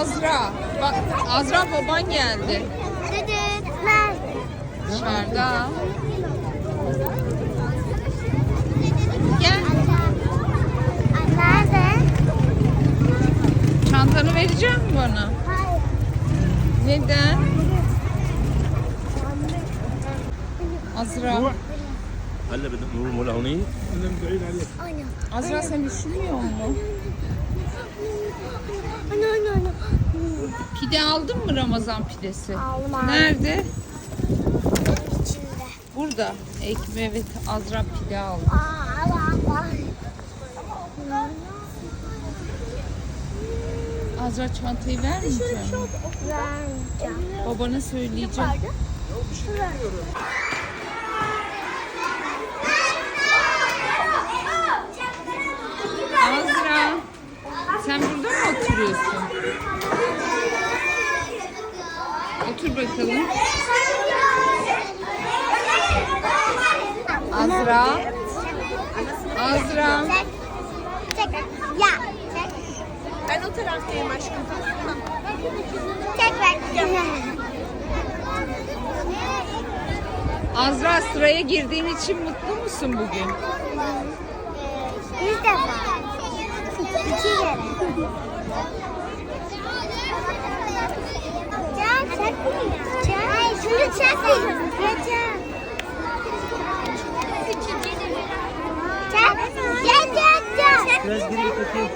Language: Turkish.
Azra. Bak Azra baban geldi. Düdük. Nerede? Dışarıda. Gel. Nerede? Çantanı vereceğim mi bana? Hayır. Neden? Azra. هلا بدنا نروح ولا هونين؟ Ana. Azra sen üşümüyor mu? Pide aldın mı Ramazan pidesi? Aldım abi. Nerede? İçinde. Burada. Ekmeği evet Azra pide aldı. Aa, Allah Allah. Azra çantayı vermeyeceğim. Vermeyeceğim. Babana söyleyeceğim. Azra. Sen burada mı oturuyorsun? Otur bakalım. Azra. Azra. Çek. Ya. Çek. Ben o taraftayım aşkım. Çek bak. Azra sıraya girdiğin için mutlu musun bugün? Yüz defa. İki kere. Gel gel gel. Biraz geri git bakayım.